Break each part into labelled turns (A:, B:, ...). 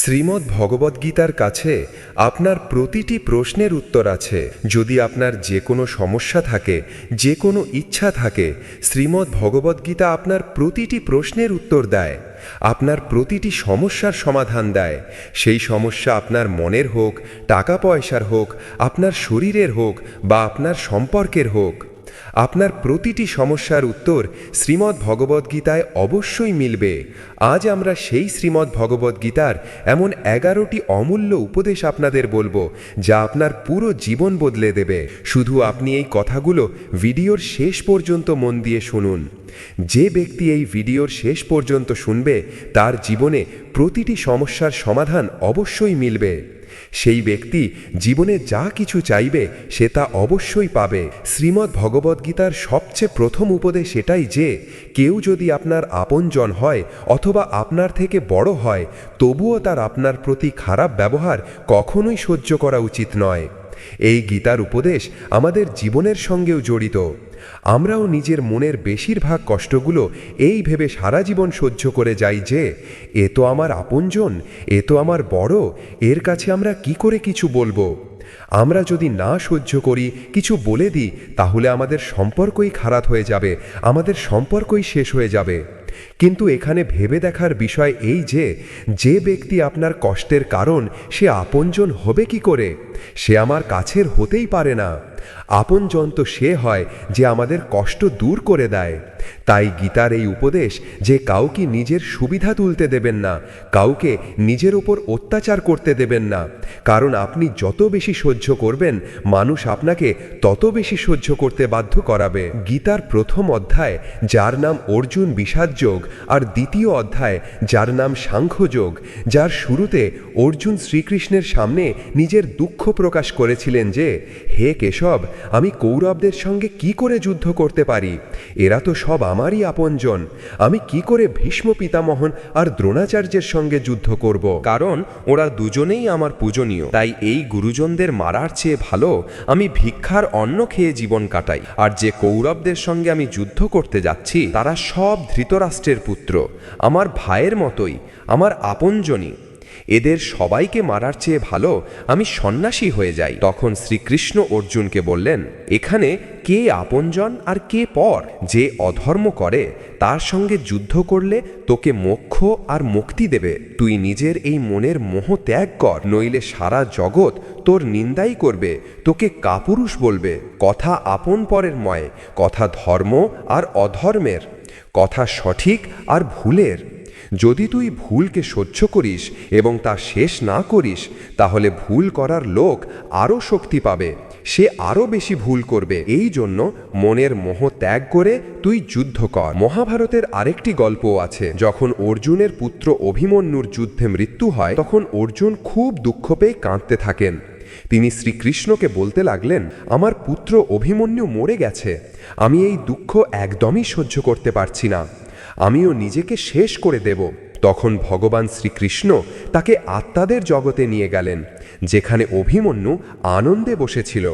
A: শ্রীমদ্ ভগবদ্গীতার কাছে আপনার প্রতিটি প্রশ্নের উত্তর আছে। যদি আপনার যে কোনো সমস্যা থাকে যে কোনো ইচ্ছা থাকে, শ্রীমদ্ ভগবদ্গীতা আপনার প্রতিটি প্রশ্নের উত্তর দেয়। আপনার প্রতিটি সমস্যার সমাধান দেয়। সেই সমস্যা আপনার মনের হোক, টাকা পয়সার হোক, আপনার শরীরের হোক বা আপনার সম্পর্কের হোক। আপনার প্রতিটি সমস্যার উত্তর শ্রীমদ্ ভগবদ্গীতায় অবশ্যই মিলবে। আজ আমরা সেই শ্রীমদ্ ভগবদ্গীতার এমন এগারোটি অমূল্য উপদেশ আপনাদের বলব, যা আপনার পুরো জীবন বদলে দেবে। শুধু আপনি এই কথাগুলো ভিডিওর শেষ পর্যন্ত মন দিয়ে শুনুন। যে ব্যক্তি এই ভিডিওর শেষ পর্যন্ত শুনবে, তার জীবনে প্রতিটি সমস্যার সমাধান অবশ্যই মিলবে। সেই ব্যক্তি জীবনে যা কিছু চাইবে, সে তা অবশ্যই পাবে। শ্রীমদ্ ভগবদ্গীতার সবচেয়ে প্রথম উপদেশ এটাই যে, কেউ যদি আপনার আপনজন হয় অথবা আপনার থেকে বড় হয়, তবুও তার আপনার প্রতি খারাপ ব্যবহার কখনোই সহ্য করা উচিত নয়। এই গীতার উপদেশ আমাদের জীবনের সঙ্গেও জড়িত। আমরাও নিজের মনের বেশিরভাগ কষ্টগুলো এই ভেবে সারা জীবন সহ্য করে যাই যে, এ তো আমার আপনজন, এ তো আমার বড়, এর কাছে আমরা কি করে কিছু বলব? আমরা যদি না সহ্য করি, কিছু বলে দিই, তাহলে আমাদের সম্পর্কই খারাপ হয়ে যাবে, আমাদের সম্পর্কই শেষ হয়ে যাবে। কিন্তু এখানে ভেবে দেখার বিষয় এই যে যে ব্যক্তি আপনার কষ্টের কারণ, সে আপনজন হবে কি করে? সে আমার কাছের হতেই পারে না। আপনজন তো সে হয় যে আমাদের কষ্ট দূর করে দেয়। তাই গীতার এই উপদেশ যে কাউকে নিজের সুবিধা তুলতে দেবেন না, কাউকে নিজের ওপর অত্যাচার করতে দেবেন না। কারণ আপনি যত বেশি সহ্য করবেন, মানুষ আপনাকে তত বেশি সহ্য করতে বাধ্য করাবে। গীতার প্রথম অধ্যায়, যার নাম অর্জুন বিষাদযোগ আর দ্বিতীয় অধ্যায়, যার নাম সাংখ্যযোগ যার শুরুতে অর্জুন শ্রীকৃষ্ণের সামনে নিজের দুঃখ প্রকাশ করেছিলেন যে, হে কেশব, আমি কৌরবদের সঙ্গে কি করে যুদ্ধ করতে পারি? এরা তো সব আমারই আপনজন। আমি কি করে ভীষ্ম পিতামহন আর দ্রোণাচার্যের সঙ্গে যুদ্ধ করব?
B: কারণ ওরা দুজনেই আমার পূজনীয়। তাই এই গুরুজনদের মারার চেয়ে ভালো আমি ভিক্ষার অন্ন খেয়ে জীবন কাটাই। আর যে কৌরবদের সঙ্গে আমি যুদ্ধ করতে যাচ্ছি, তারা সব ধৃতরাষ্ট্রের পুত্র। আমার ভাইয়ের মতোই, আমার আপনজনই। এদের সবাইকে মারার চেয়ে ভালো আমি সন্ন্যাসী হয়ে যাই। তখন শ্রীকৃষ্ণ অর্জুনকে বললেন, এখানে কে আপনজন আর কে পর? যে অধর্ম করে, তার সঙ্গে যুদ্ধ করলে তোকে মোক্ষ আর মুক্তি দেবে। তুই নিজের এই মনের মোহ ত্যাগ কর, নইলে সারা জগৎ তোর নিন্দাই করবে, তোকে কাপুরুষ বলবে। কথা আপন পরের ময়, কথা ধর্ম আর অধর্মের, কথা সঠিক আর ভুলের। যদি তুই ভুলকে সহ্য করিস এবং তা শেষ না করিস, তাহলে ভুল করার লোক আরও শক্তি পাবে। সে আরও বেশি ভুল করবে। এই জন্য মনের মোহ ত্যাগ করে তুই যুদ্ধ কর। মহাভারতের আরেকটি গল্প আছে। যখন অর্জুনের পুত্র অভিমন্যুর যুদ্ধে মৃত্যু হয়, তখন অর্জুন খুব দুঃখ পেয়ে কাঁদতে থাকেন। তিনি শ্রীকৃষ্ণকে বলতে লাগলেন, আমার পুত্র অভিমন্যু মরে গেছে। আমি এই দুঃখ একদমই সহ্য করতে পারছি না। আমিও নিজেকে শেষ করে দেব। তখন ভগবান শ্রীকৃষ্ণ তাকে আত্মাদের জগতে নিয়ে গেলেন, যেখানে অভিমন্যু আনন্দে বসেছিল।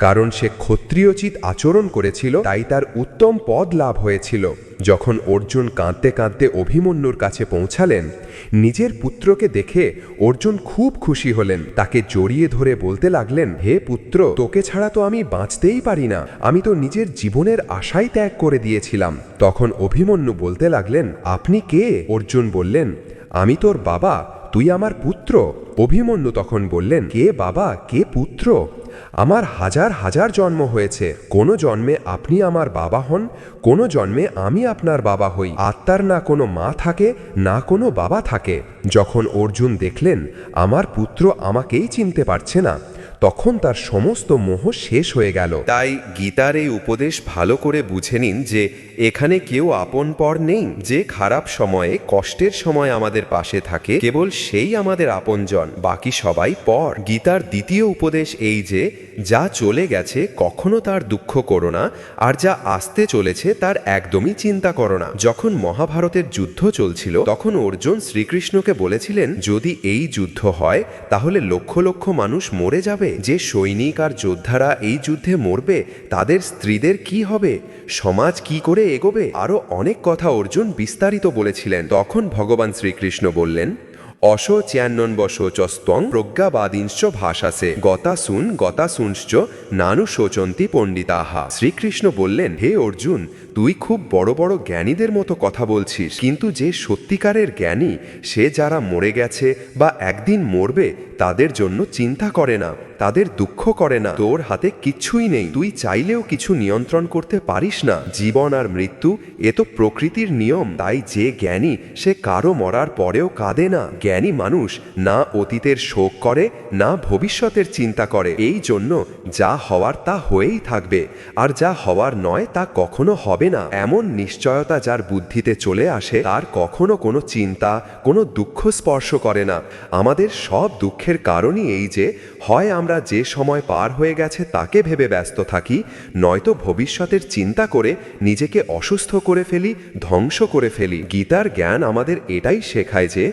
B: কারণ সে ক্ষত্রিয়চিত আচরণ করেছিল, তাই তার উত্তম পদ লাভ হয়েছিল। যখন অর্জুন কাঁদতে কাঁদতে অভিমন্যুর কাছে পৌঁছালেন, নিজের পুত্রকে দেখে অর্জুন খুব খুশি হলেন। তাকে জড়িয়ে ধরে বলতে লাগলেন, হে পুত্র, তোকে ছাড়া তো আমি বাঁচতেই পারি না। আমি তো নিজের জীবনের আশাই ত্যাগ করে দিয়েছিলাম। তখন অভিমন্যু বলতে লাগলেন, আপনি কে? অর্জুন বললেন, আমি তোর বাবা, তুই আমার পুত্র। অভিমন্যু তখন বললেন, কে বাবা? কে পুত্র? আমার হাজার হাজার জন্ম হয়েছে। কোনো জন্মে আপনি আমার বাবা হন, কোনো জন্মে আমি আপনার বাবা হই। আত্মার না কোনো মা থাকে, না কোনো বাবা থাকে। যখন অর্জুন দেখলেন, আমার পুত্র আমাকেই চিনতে পারছে না। তখন তার সমস্ত মোহ শেষ হয়ে গেল।
A: তাই গীতার এই উপদেশ ভালো করে বুঝে নিন যে এখানে কেউ আপন পর নেই, যে খারাপ সময়ে, কষ্টের সময় আমাদের পাশে থাকে, কেবল সেই আমাদের আপনজন, বাকি সবাই পর। গীতার দ্বিতীয় উপদেশ এই যে, যা চলে গেছে, কখনো তার দুঃখ করো না, আর যা আসতে চলেছে, তার একদমই চিন্তা করো না। যখন মহাভারতের যুদ্ধ চলছিল, তখন অর্জুন শ্রীকৃষ্ণকে বলেছিলেন, যদি এই যুদ্ধ হয়, তাহলে লক্ষ লক্ষ মানুষ মরে যাবে। যে সৈনিক আর যোদ্ধারা এই যুদ্ধে মরবে, তাদের স্ত্রীদের কি হবে? সমাজ কি করে এগোবে? আরও অনেক কথা অর্জুন বিস্তারিত বলেছিলেন। তখন ভগবান শ্রীকৃষ্ণ বললেন
B: অশ চ্যান্নন বশ চস্তং প্রজ্ঞাবাদিংশ ভাষাসে গতা শুন গতা শুনশ্চ নানু শোচন্তি পণ্ডিতাহা। শ্রীকৃষ্ণ বললেন, হে অর্জুন, তুই খুব বড় বড় জ্ঞানীদের মতো কথা বলছিস, কিন্তু যে সত্যিকারের জ্ঞানী, সে যারা মরে গেছে বা একদিন মরবে, তাদের জন্য চিন্তা করে না, তাদের দুঃখ করে না। তোর হাতে কিচ্ছুই নেই, তুই চাইলেও কিছু নিয়ন্ত্রণ করতে পারিস না। জীবন আর মৃত্যু, এ তো প্রকৃতির নিয়ম, তাই যে জ্ঞানী, সে কারও মরার পরেও কাঁদে না। জ্ঞানী মানুষ না অতীতের শোক করে, না ভবিষ্যতের চিন্তা করে। এই জন্য যা হওয়ার তা হয়েই থাকবে, আর যা হওয়ার নয় তা কখনো হবে না। এমন নিশ্চয়তা যার বুদ্ধিতে চলে আসে, তার কখনো কোনো চিন্তা, কোনো দুঃখ স্পর্শ করে না। আমাদের সব দুঃখের কারণই এই যে, হয় আমরা যে সময় পার হয়ে গেছে তাকে ভেবে ব্যস্ত থাকি, নয়তো ভবিষ্যতের চিন্তা করে নিজেকে অসুস্থ করে ফেলি, ধ্বংস করে ফেলি। গীতার জ্ঞান আমাদের এটাই শেখায় যে,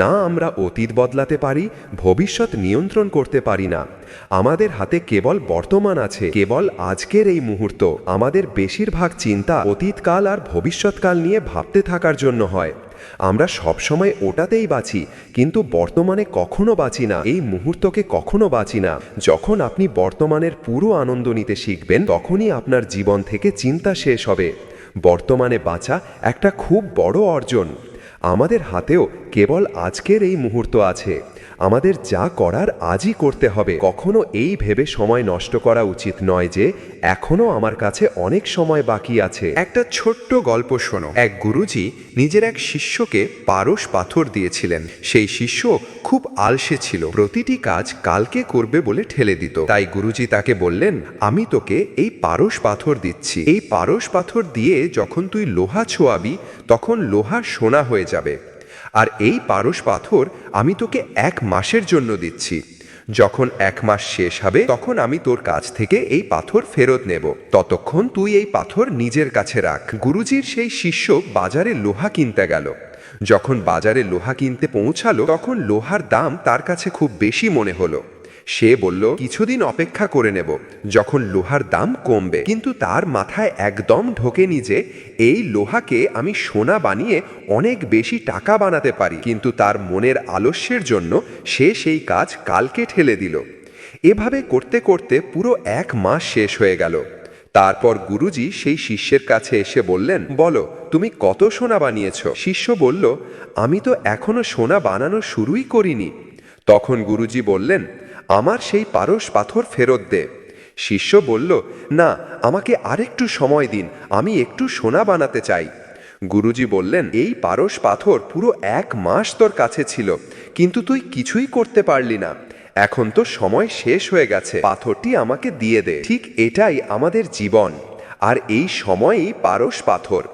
B: না আমরা অতীত বদলাতে পারি, ভবিষ্যৎ নিয়ন্ত্রণ করতে পারি না। আমাদের হাতে কেবল বর্তমান আছে, কেবল আজকের এই মুহূর্ত। আমাদের বেশিরভাগ চিন্তা অতীতকাল আর ভবিষ্যৎকাল নিয়ে ভাবতে থাকার জন্য হয়। আমরা সবসময় ওটাতেই বাঁচি, কিন্তু বর্তমানে কখনো বাঁচি না, এই মুহূর্তকে কখনো বাঁচি না। যখন আপনি বর্তমানের পুরো আনন্দ নিতে শিখবেন, তখনই আপনার জীবন থেকে চিন্তা শেষ হবে। বর্তমানে বাঁচা একটা খুব বড় অর্জন। আমাদের হাতেও কেবল আজকের এই মুহূর্ত আছে। আমাদের যা করার আজই করতে হবে। কখনো এই ভেবে সময় নষ্ট করা উচিত নয় যে, এখনও আমার কাছে অনেক সময় বাকি আছে।
C: একটা ছোট্ট গল্প শোনো। এক গুরুজি নিজের এক শিষ্যকে পারস পাথর দিয়েছিলেন। সেই শিষ্য খুব আলসে ছিল। প্রতিটি কাজ কালকে করবে বলে ঠেলে দিত। তাই গুরুজি তাকে বললেন, আমি তোকে এই পারস পাথর দিচ্ছি। এই পারস পাথর দিয়ে যখন তুই লোহা ছোয়াবি, তখন লোহা সোনা হয়ে যাবে। আর এই পারস পাথর আমি তোকে এক মাসের জন্য দিচ্ছি। যখন এক মাস শেষ হবে, তখন আমি তোর কাছ থেকে এই পাথর ফেরত নেব। ততক্ষণ তুই এই পাথর নিজের কাছে রাখ। গুরুজির সেই শিষ্য বাজারে লোহা কিনতে গেল। যখন বাজারে লোহা কিনতে পৌঁছালো, তখন লোহার দাম তার কাছে খুব বেশি মনে হলো। সে বলল, কিছুদিন অপেক্ষা করে নেব, যখন লোহার দাম কমবে। কিন্তু তার মাথায় একদম ঢোকেনি যে, এই লোহাকে আমি সোনা বানিয়ে অনেক বেশি টাকা বানাতে পারি। কিন্তু তার মনের আলস্যের জন্য সে সেই কাজ কালকে ঠেলে দিল। এভাবে করতে করতে পুরো এক মাস শেষ হয়ে গেল। তারপর গুরুজি সেই শিষ্যের কাছে এসে বললেন, বলো, তুমি কত সোনা বানিয়েছ? শিষ্য বলল, আমি তো এখনও সোনা বানানো শুরুই করিনি। তখন গুরুজি বললেন আমার সেই পারস পাথর ফেরত দে। শিষ্য বলল, না, আমাকে আরেকটু সময় দিন, আমি একটু সোনা বানাতে চাই। গুরুজি বললেন, এই পারস পাথর পুরো এক মাস তোর কাছে ছিল, কিন্তু তুই কিছুই করতে পারলি না। এখন তো সময় শেষ হয়ে গেছে, পাথরটি আমাকে দিয়ে দে। ঠিক এটাই আমাদের জীবন। আর এই সময়ই পারস পাথর।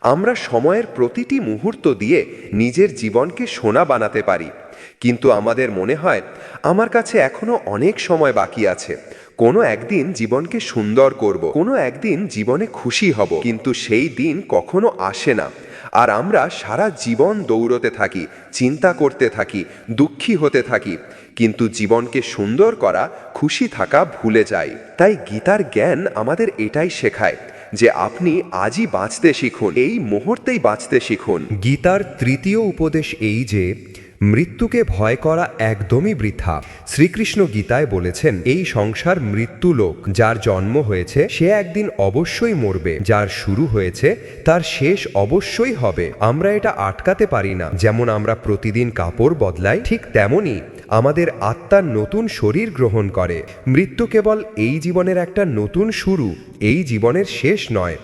C: আমরা সময়ের প্রতিটি মুহূর্ত দিয়ে নিজের জীবনকে সোনা বানাতে পারি। কিন্তু আমাদের মনে হয়, আমার কাছে এখনও অনেক সময় বাকি আছে। কোনো একদিন জীবনকে সুন্দর করব, কোনো একদিন জীবনে খুশি হব। কিন্তু সেই দিন কখনো আসে না। আর আমরা সারা জীবন দৌড়তে থাকি, চিন্তা করতে থাকি, দুঃখী হতে থাকি। কিন্তু জীবনকে সুন্দর করা, খুশি থাকা ভুলে যাই। তাই গীতার জ্ঞান আমাদের এটাই শেখায় যে আপনি আজই বাঁচতে শিখুন, এই মুহূর্তেই বাঁচতে শিখুন।
A: গীতার তৃতীয় উপদেশ এই যে মৃত্যুকে ভয় করা একদমই বৃথা। শ্রীকৃষ্ণ গীতায় বলেছেন, এই সংসার মৃত্যু লোক, যার জন্ম হয়েছে, সে একদিন অবশ্যই মরবে। যার শুরু হয়েছে, তার শেষ অবশ্যই হবে। আমরা এটা আটকাতে পারি না। যেমন আমরা প্রতিদিন কাপড় বদলাই, ঠিক তেমনই আমাদের আত্মার নতুন শরীর গ্রহণ করে। মৃত্যু কেবল এই জীবনের একটা নতুন শুরু, এই জীবনের শেষ নয়।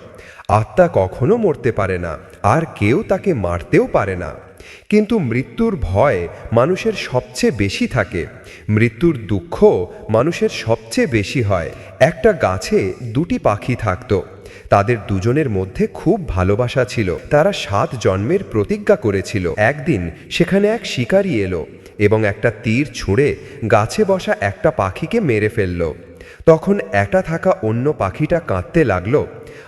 A: আত্মা কখনো মরতে পারে না, আর কেউ তাকে মারতেও পারে না। কিন্তু মৃত্যুর ভয় মানুষের সবচেয়ে বেশি থাকে। মৃত্যুর দুঃখ মানুষের সবচেয়ে বেশি হয়। একটা গাছে দুটি পাখি থাকতো। তাদের দুজনের মধ্যে খুব ভালোবাসা ছিল। তারা সাত জন্মের প্রতিজ্ঞা করেছিল। একদিন সেখানে এক শিকারী এলো এবং একটা তীর ছুঁড়ে গাছে বসা একটা পাখিকে মেরে ফেলল। তখন একটা থাকা অন্য পাখিটা কাঁদতে লাগল।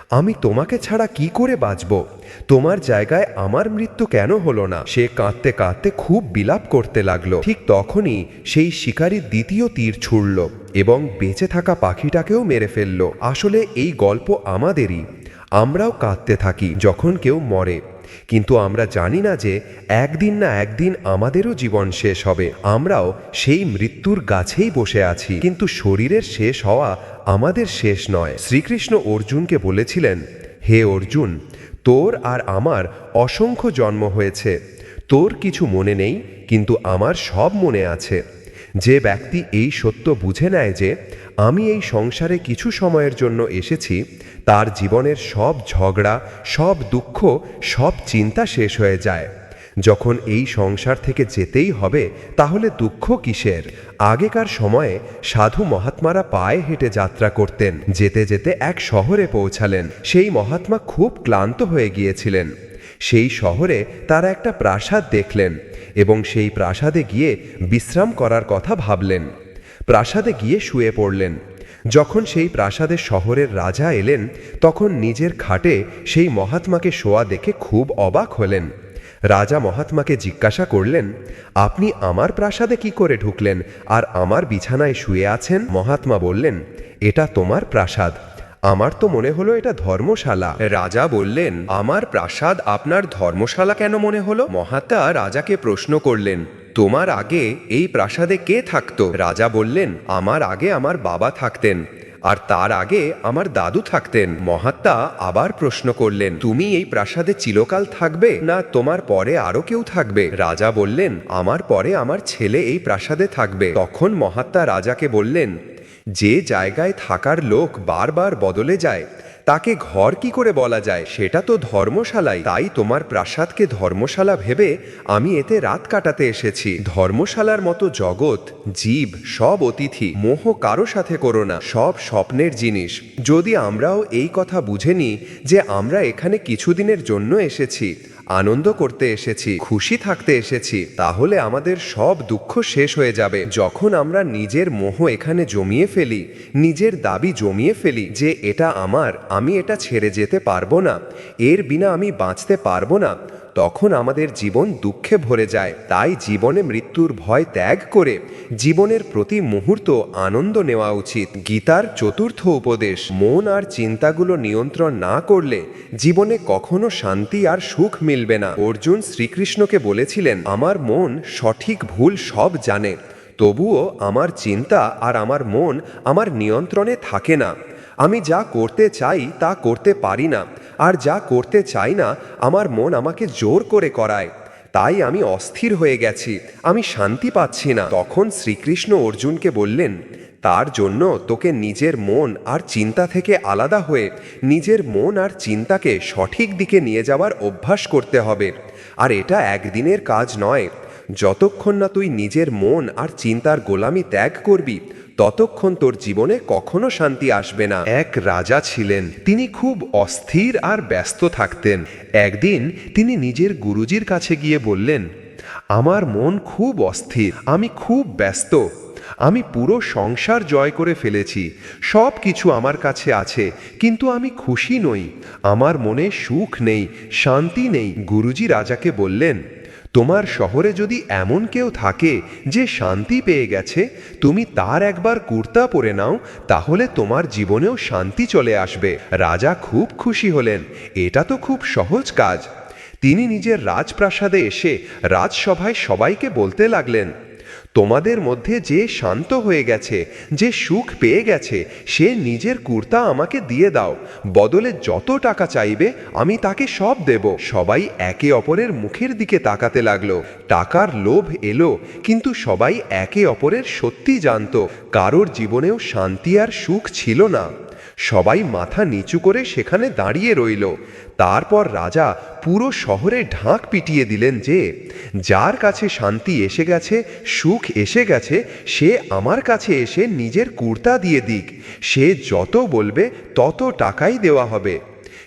A: আমি তোমাকে ছাড়া কি করে বাঁচব? তোমার জায়গায় আমার মৃত্যু কেন হলো না? সে কাঁদতে কাঁদতে খুব বিলাপ করতে লাগল। ঠিক তখনই সেই শিকারী দ্বিতীয় তীর ছুড়ল এবং বেঁচে থাকা পাখিটাকেও মেরে ফেলল। আসলে এই গল্প আমাদেরই। আমরাও কাঁদতে থাকি যখন কেউ মরে। কিন্তু আমরা জানি না যে একদিন না একদিন আমাদেরও জীবন শেষ হবে। আমরাও সেই মৃত্যুর গাছেই বসে আছি। কিন্তু শরীরের শেষ হওয়া আমাদের শেষ নয়। শ্রীকৃষ্ণ অর্জুনকে বলেছিলেন, হে অর্জুন, তোর আর আমার অসংখ্য জন্ম হয়েছে। তোর কিছু মনে নেই, কিন্তু আমার সব মনে আছে। যে ব্যক্তি এই সত্য বুঝে নেয় যে আমি এই সংসারে কিছু সময়ের জন্য এসেছি তার জীবনের সব ঝগড়া, সব দুঃখ, সব চিন্তা শেষ হয়ে যায়। যখন এই সংসার থেকে যেতেই হবে, তাহলে দুঃখ কিসের? আগেকার সময়ে সাধু মহাত্মারা পায়ে হেঁটে যাত্রা করতেন, যেতে যেতে এক শহরে পৌঁছালেন। সেই মহাত্মা খুব ক্লান্ত হয়ে গিয়েছিলেন। সেই শহরে তারা একটা প্রাসাদ দেখলেন এবং সেই প্রাসাদে গিয়ে বিশ্রাম করার কথা ভাবলেন। প্রাসাদে গিয়ে শুয়ে পড়লেন। যখন সেই প্রাসাদের শহরের রাজা এলেন, তখন নিজের খাটে সেই মহাত্মাকে শোয়া দেখে খুব অবাক হলেন। রাজা মহাত্মাকে জিজ্ঞাসা করলেন, আপনি আমার প্রাসাদে কি করে ঢুকলেন? আর আমার বিছানায় শুয়ে আছেন? মহাত্মা বললেন, এটা তোমার প্রাসাদ। আমার তো মনে হলো এটা ধর্মশালা।
B: রাজা বললেন, আমার প্রাসাদ আপনার ধর্মশালা কেন মনে হলো? মহাত্মা রাজাকে প্রশ্ন করলেন তোমার আগে এই প্রাসাদে কে থাকতো? রাজা বললেন, আমার আগে আমার বাবা থাকতেন, আর তার আগে আমার দাদু থাকতেন। মহাত্মা আবার প্রশ্ন করলেন, তুমি এই প্রাসাদে চিরকাল থাকবে, না তোমার পরে আরও কেউ থাকবে? রাজা বললেন, আমার পরে আমার ছেলে এই প্রাসাদে থাকবে। তখন মহাত্মা রাজাকে বললেন যে জায়গায় থাকার লোক বারবার বদলে যায়, তাকে ঘর কি করে বলা যায় সেটা তো ধর্মশালাই। তাই তোমার প্রাসাদকে ধর্মশালা ভেবে আমি এতে রাত কাটাতে এসেছি। ধর্মশালার মতো জগৎ, জীব সব অতিথি। মোহ কারও সাথে করো না, সব স্বপ্নের জিনিস। যদি আমরাও এই কথা বুঝে নিই যে আমরা এখানে কিছুদিনের জন্য এসেছি আনন্দ করতে এসেছি, খুশি থাকতে এসেছি, তাহলে আমাদের সব দুঃখ শেষ হয়ে যাবে। যখন আমরা নিজের মোহ এখানে জমিয়ে ফেলি, নিজের দাবি জমিয়ে ফেলি যে এটা আমার, আমি এটা ছেড়ে যেতে পারব না, এর বিনা আমি বাঁচতে পারব না তখন আমাদের জীবন দুঃখে ভরে যায়। তাই জীবনে মৃত্যুর ভয় ত্যাগ করে জীবনের প্রতি মুহূর্ত আনন্দ নেওয়া উচিত। গীতার চতুর্থ উপদেশ, মন আর চিন্তাগুলো নিয়ন্ত্রণ না করলে জীবনে কখনো শান্তি আর সুখ মিলবে না। অর্জুন শ্রীকৃষ্ণকে বলেছিলেন, আমার মন সঠিক ভুল সব জানে, তবুও আমার চিন্তা আর আমার মন আমার নিয়ন্ত্রণে থাকে না। আমি যা করতে চাই তা করতে পারি না, আর যা করতে চাই না, আমার মন আমাকে জোর করে করায়। তাই আমি অস্থির হয়ে গেছি, আমি শান্তি পাচ্ছি না। তখন শ্রীকৃষ্ণ অর্জুনকে বললেন, তার জন্য তোকে নিজের মন আর চিন্তা থেকে আলাদা হয়ে, নিজের মন আর চিন্তাকে সঠিক দিকে নিয়ে যাওয়ার অভ্যাস করতে হবে। আর এটা একদিনের কাজ নয়। যতক্ষণ না তুই নিজের মন আর চিন্তার গোলামি ত্যাগ করবি ততক্ষণ তোর জীবনে কখনো শান্তি আসবে না।
A: এক রাজা ছিলেন। তিনি খুব অস্থির আর ব্যস্ত থাকতেন। একদিন তিনি নিজের গুরুজির কাছে গিয়ে বললেন, আমার মন খুব অস্থির, আমি খুব ব্যস্ত। আমি পুরো সংসার জয় করে ফেলেছি। সব কিছু আমার কাছে আছে, কিন্তু আমি খুশি নই। আমার মনে সুখ নেই, শান্তি নেই। গুরুজি রাজাকে বললেন তোমার শহরে যদি এমন কেউ থাকে যে শান্তি পেয়ে গেছে, তুমি তার একবার কুর্তা পরে নাও, তাহলে তোমার জীবনেও শান্তি চলে আসবে। রাজা খুব খুশি হলেন। এটা তো খুব সহজ কাজ। তিনি নিজের রাজপ্রাসাদে এসে রাজসভায় সবাইকে বলতে লাগলেন তোমাদের মধ্যে যে শান্ত হয়ে গেছে, যে সুখ পেয়ে গেছে, সে নিজের কুর্তা আমাকে দিয়ে দাও। বদলে যত টাকা চাইবে, আমি তাকে সব দেব। সবাই একে অপরের মুখের দিকে তাকাতে লাগল। টাকার লোভ এলো, কিন্তু সবাই একে অপরের সত্যি জানতো। কারোর জীবনেও শান্তি আর সুখ ছিল না। সবাই মাথা নিচু করে সেখানে দাঁড়িয়ে রইল। তারপর রাজা পুরো শহরে ঢাক পিটিয়ে দিলেন যে, যার কাছে শান্তি এসে গেছে, সুখ এসে গেছে, সে আমার কাছে এসে নিজের কুর্তা দিয়ে দিক। সে যত বলবে, তত টাকাই দেওয়া হবে।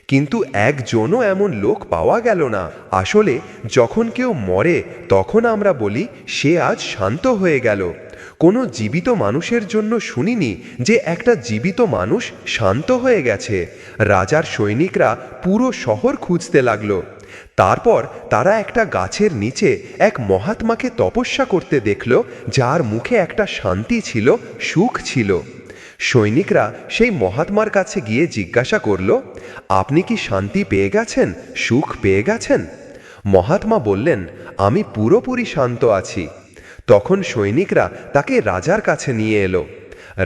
A: কিন্তু একজনও এমন লোক পাওয়া গেল না। আসলে যখন কেউ মরে, তখন আমরা বলি, সে আজ শান্ত হয়ে গেল। কোনো জীবিত মানুষের জন্য শুনিনি যে একটা জীবিত মানুষ শান্ত হয়ে গেছে। রাজার সৈনিকরা পুরো শহর খুঁজতে লাগল। তারপর তারা একটা গাছের নিচে এক মহাত্মাকে তপস্যা করতে দেখল, যার মুখে একটা শান্তি ছিল, সুখ ছিল।
C: সৈনিকরা সেই মহাত্মার কাছে গিয়ে জিজ্ঞাসা করল, আপনি কি শান্তি পেয়ে গেছেন? সুখ পেয়ে গেছেন? মহাত্মা বললেন, আমি পুরোপুরি শান্ত আছি। তখন সৈনিকরা তাকে রাজার কাছে নিয়ে এলো।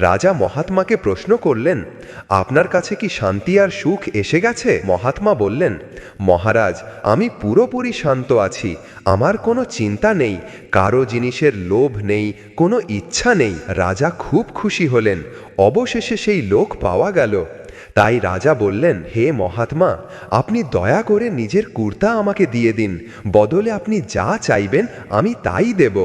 C: রাজা মহাত্মাকে প্রশ্ন করলেন, আপনার কাছে কি শান্তি আর সুখ এসে গেছে? মহাত্মা বললেন, মহারাজ, আমি পুরোপুরি শান্ত আছি, আমার কোনো চিন্তা নেই, কারও জিনিসের লোভ নেই, কোনো ইচ্ছা নেই। রাজা খুব খুশি হলেন, অবশেষে সেই লোক পাওয়া গেল। তাই রাজা বললেন, হে মহাত্মা, আপনি দয়া করে নিজের কুর্তা আমাকে দিয়ে দিন, বদলে আপনি যা চাইবেন আমি তাই দেব।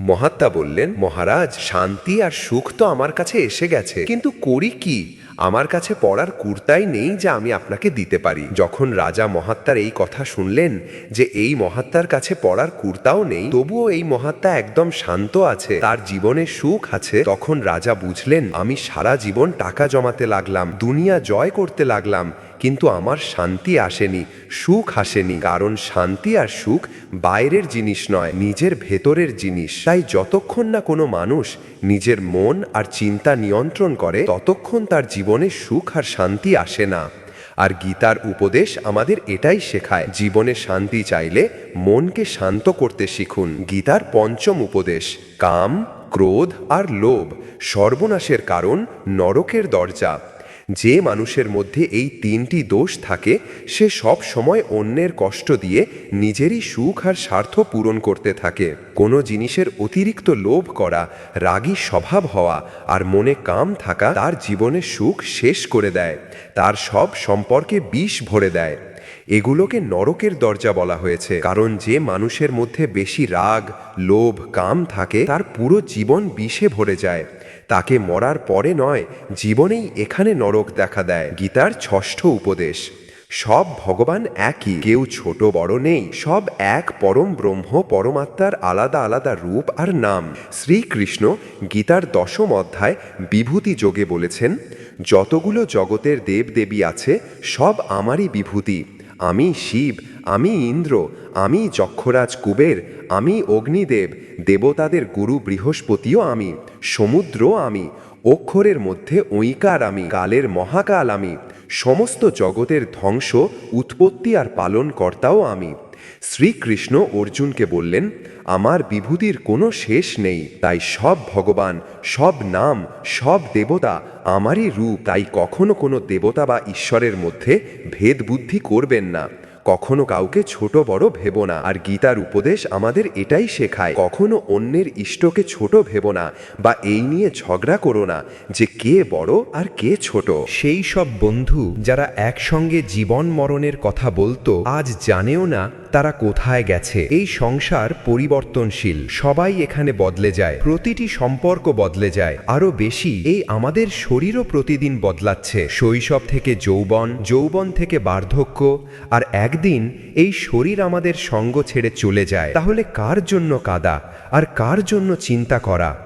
A: মহাত্মা বললেন, মহারাজ, শান্তি আর সুখ তো আমার কাছে এসে গেছে। কিন্তু করি কি? আমার কাছে পড়ার কুর্তাই নেই যা আমি আপনাকে দিতে পারি। যখন রাজা মহাত্মার এই কথা শুনলেন যে এই মহাত্মার কাছে পড়ার কুর্তাও নেই, তবুও এই মহাত্মা একদম শান্ত আছে, তার জীবনে সুখ আছে, তখন রাজা বুঝলেন, আমি সারা জীবন টাকা জমাতে লাগলাম, দুনিয়া জয় করতে লাগলাম কিন্তু আমার শান্তি আসেনি, সুখ আসেনি। কারণ শান্তি আর সুখ বাইরের জিনিস নয়, নিজের ভেতরের জিনিস। তাই যতক্ষণ না কোনো মানুষ নিজের মন আর চিন্তা নিয়ন্ত্রণ করে, ততক্ষণ তার জীবনে সুখ আর শান্তি আসে না। আর গীতার উপদেশ আমাদের এটাই শেখায়, জীবনে শান্তি চাইলে মনকে শান্ত করতে শিখুন। গীতার পঞ্চম উপদেশ, কাম, ক্রোধ আর লোভ সর্বনাশের কারণ, নরকের দরজা। যে মানুষের মধ্যে এই তিনটি দোষ থাকে, সে সব সময় অন্যের কষ্ট দিয়ে নিজেরই সুখ আর স্বার্থ পূরণ করতে থাকে। কোনো জিনিসের অতিরিক্ত লোভ করা, রাগী স্বভাব হওয়া আর মনে কাম থাকা তার জীবনে সুখ শেষ করে দেয়, তার সব সম্পর্কে বিষ ভরে দেয়। এগুলোকে নরকের দরজা বলা হয়েছে, কারণ যে মানুষের মধ্যে বেশি রাগ, লোভ, কাম থাকে, তার পুরো জীবন বিষে ভরে যায়। তাকে মরার পরে নয়, জীবনেই এখানে নরক দেখা দেয়। গীতার ষষ্ঠ উপদেশ, সব ভগবান একই, কেউ ছোট বড় নেই, সব এক পরম ব্রহ্ম, পরমাত্মার আলাদা আলাদা রূপ আর নাম। শ্রীকৃষ্ণ গীতার দশম অধ্যায়, বিভূতি যোগে বলেছেন, যতগুলো জগতের দেবদেবী আছে, সব আমারই বিভূতি। আমি শিব, আমি ইন্দ্র, আমি যক্ষরাজ কুবের, আমি অগ্নিদেব, দেবতাদের গুরু বৃহস্পতিও আমি, সমুদ্র আমি, অক্ষরের মধ্যে ঐকার আমি, কালের মহাকাল আমি, সমস্ত জগতের ধ্বংস, উৎপত্তি আর পালনকর্তাও আমি। শ্রীকৃষ্ণ অর্জুনকে বললেন, আমার বিভূতির কোনো শেষ নেই, তাই সব ভগবান, সব নাম, সব দেবতা আমারই রূপ, তাই কখনো কোনো দেবতা বা ঈশ্বরের মধ্যে ভেদ বুদ্ধি করবেন না। কখনো কাউকে ছোট বড় ভেবো না। আর গীতার উপদেশ আমাদের এটাই শেখায়, কখনো অন্যের ইষ্টকে ছোট ভেবো না বা এই নিয়ে ঝগড়া করো না যে কে বড় আর কে ছোট।
B: সেই সব বন্ধু যারা একসঙ্গে জীবন মরণের কথা বলতো, আজ জানেও না তারা কোথায় গেছে। এই সংসার পরিবর্তনশীল, সবাই এখানে বদলে যায়, প্রতিটি সম্পর্ক বদলে যায়। আরও বেশি, এই আমাদের শরীরও প্রতিদিন বদলাচ্ছে। শৈশব থেকে যৌবন যৌবন থেকে বার্ধক্য, আর একদিন এই শরীর আমাদের সঙ্গ ছেড়ে চলে যায়। তাহলে কার জন্য কাদা? আর কার জন্য চিন্তা করা?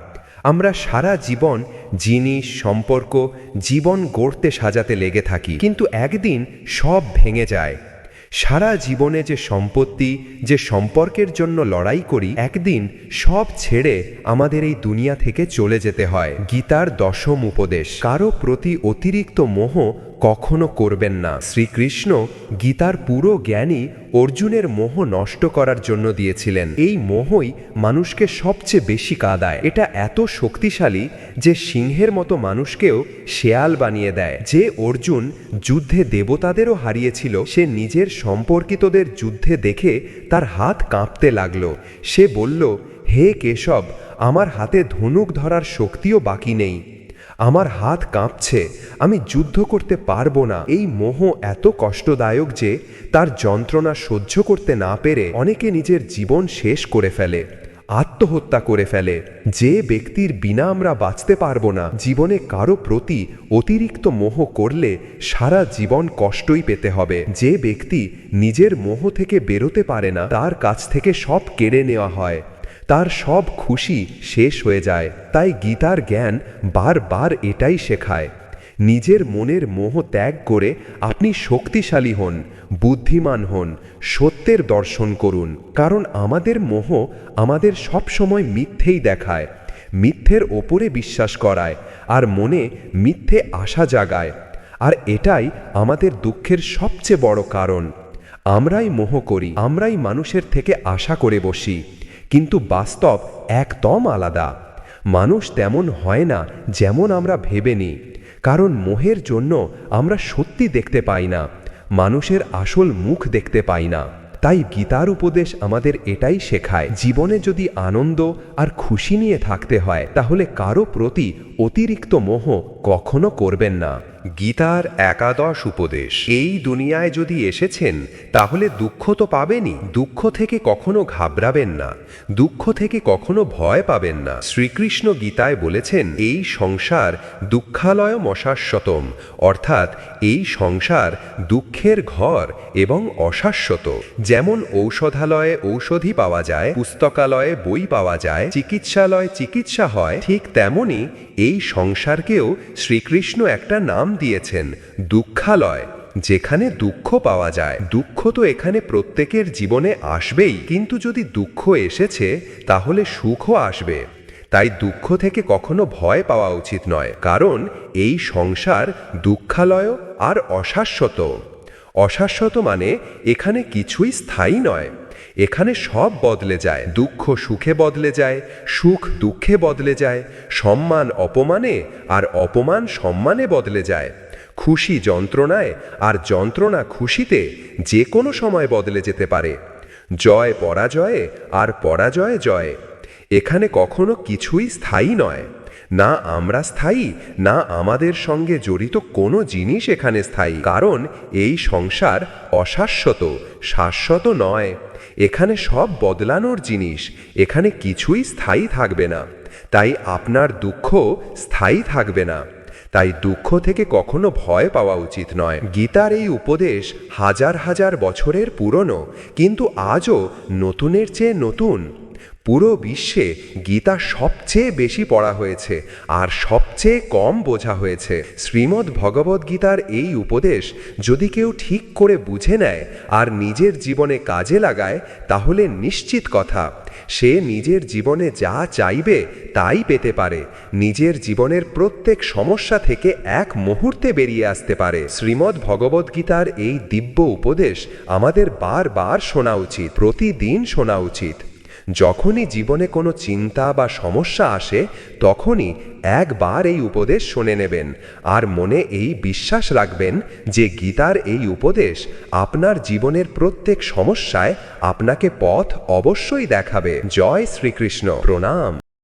B: আমরা সারা জীবন জিনিস, সম্পর্ক, জীবন গড়তে সাজাতে লেগে থাকি। কিন্তু একদিন সব ভেঙে যায়। সারা জীবনে যে সম্পত্তি, যে সম্পর্কের জন্য লড়াই করি, একদিন সব ছেড়ে আমাদের এই দুনিয়া থেকে চলে যেতে হয়। গীতার দশম উপদেশ, কারও প্রতি অতিরিক্ত মোহ কখনো করবেন না। শ্রীকৃষ্ণ গীতার পুরো জ্ঞানই অর্জুনের মোহ নষ্ট করার জন্য দিয়েছিলেন। এই মোহই মানুষকে সবচেয়ে বেশি কাঁদায়। এটা এত শক্তিশালী যে সিংহের মতো মানুষকেও শেয়াল বানিয়ে দেয়। যে অর্জুন যুদ্ধে দেবতাদেরও হারিয়েছিল, সে নিজের সম্পর্কিতদের যুদ্ধে দেখে তার হাত কাঁপতে লাগল। সে বলল, হে কেশব, আমার হাতে ধনুক ধরার শক্তিও বাকি নেই। আমার হাত কাঁপছে, আমি যুদ্ধ করতে পারব না। এই মোহ এত কষ্টদায়ক যে তার যন্ত্রণা সহ্য করতে না পেরে অনেকে নিজের জীবন শেষ করে ফেলে, আত্মহত্যা করে ফেলে। যে ব্যক্তির বিনা আমরা বাঁচতে পারব না, জীবনে কারও প্রতি অতিরিক্ত মোহ করলে সারা জীবন কষ্টই পেতে হবে। যে ব্যক্তি নিজের মোহ থেকে বেরোতে পারে না, তার কাছ থেকে সব কেড়ে নেওয়া হয়। তার সব খুশি শেষ হয়ে যায়। তাই গীতার জ্ঞান বারবার এটাই শেখায়। নিজের মনের মোহ ত্যাগ করে আপনি শক্তিশালী হন, বুদ্ধিমান হন, সত্যের দর্শন করুন। কারণ আমাদের মোহ আমাদের সব সময় মিথ্যেই দেখায়, মিথ্যের ওপরে বিশ্বাস করায় আর মনে মিথ্যে আশা জাগায়। আর এটাই আমাদের দুঃখের সবচেয়ে বড় কারণ। আমরাই মোহ করি, আমরাই মানুষের থেকে আশা করে বসি। কিন্তু বাস্তব একদম আলাদা। মানুষ তেমন হয় না যেমন আমরা ভেবে নিই। কারণ মোহের জন্য আমরা সত্যি দেখতে পাই না। মানুষের আসল মুখ দেখতে পাই না। তাই গীতার উপদেশ আমাদের এটাই শেখায়, জীবনে যদি আনন্দ আর খুশি নিয়ে থাকতে হয়, তাহলে কারও প্রতি অতিরিক্ত মোহ কখনো করবেন না।
C: গীতার একাদশ উপদেশ। এই দুনিয়ায় যদি এসেছেন, তাহলে দুঃখ তো পাবেনই। দুঃখ থেকে কখনো ঘাবড়াবেন না। দুঃখ থেকে কখনো ভয় পাবেন না। শ্রীকৃষ্ণ গীতায় বলেছেন, এই সংসার দুঃখালয় মশাশ্বতম অর্থাৎ এই সংসার দুঃখের ঘর এবং অশাশ্বত। যেমন ঔষধালয়ে ঔষধি পাওয়া যায়, পুস্তকালয়ে বই পাওয়া যায়, চিকিৎসালয়ে চিকিৎসা হয়, ঠিক তেমনি এই সংসারকেও শ্রীকৃষ্ণ একটা নাম দিয়েছেন, দুঃখালয়, যেখানে দুঃখ পাওয়া যায়। দুঃখ তো এখানে প্রত্যেকের জীবনে আসবেই, কিন্তু যদি দুঃখ এসেছে, তাহলে সুখও আসবে। তাই দুঃখ থেকে কখনো ভয় পাওয়া উচিত নয়, কারণ এই সংসার দুঃখালয় আর অশাশ্বত। অশাশ্বত মানে এখানে কিছুই স্থায়ী নয়। এখানে সব বদলে যায়। দুঃখ সুখে বদলে যায়, সুখ দুঃখে বদলে যায়, সম্মান অপমানে আর অপমান সম্মানে বদলে যায়। খুশি যন্ত্রণায় আর যন্ত্রণা খুশিতে যে কোনো সময় বদলে যেতে পারে। জয় পরাজয়ে আর পরাজয়ে জয়। এখানে কখনো কিছুই স্থায়ী নয়। না আমরা স্থায়ী, না আমাদের সঙ্গে জড়িত কোনো জিনিস এখানে স্থায়ী। কারণ এই সংসার অশাশ্বত, শাশ্বত নয়। এখানে সব বদলানোর জিনিস, এখানে কিছুই স্থায়ী থাকবে না। তাই আপনার দুঃখ স্থায়ী থাকবে না। তাই দুঃখ থেকে কখনো ভয় পাওয়া উচিত নয়। গীতার এই উপদেশ হাজার হাজার বছরের পুরনো, কিন্তু আজও নতুনের চেয়ে নতুন। পুরো বিশ্বে গীতা সবচেয়ে বেশি পড়া হয়েছে আর সবচেয়ে কম বোঝা হয়েছে। শ্রীমদ্ ভগবদ্গীতার এই উপদেশ যদি কেউ ঠিক করে বুঝে নেয় আর নিজের জীবনে কাজে লাগায়, তাহলে নিশ্চিত কথা, সে নিজের জীবনে যা চাইবে তাই পেতে পারে। নিজের জীবনের প্রত্যেক সমস্যা থেকে এক মুহূর্তে বেরিয়ে আসতে পারে। শ্রীমদ্ ভগবদ্গীতার এই দিব্য উপদেশ আমাদের বারবার শোনা উচিত, প্রতিদিন শোনা উচিত। যখনই জীবনে কোনো চিন্তা বা সমস্যা আসে, তখনই একবার এই উপদেশ শুনে নেবেন। আর মনে এই বিশ্বাস রাখবেন যে গীতার এই উপদেশ আপনার জীবনের প্রত্যেক সমস্যায় আপনাকে পথ অবশ্যই দেখাবে। জয় শ্রীকৃষ্ণ। প্রণাম।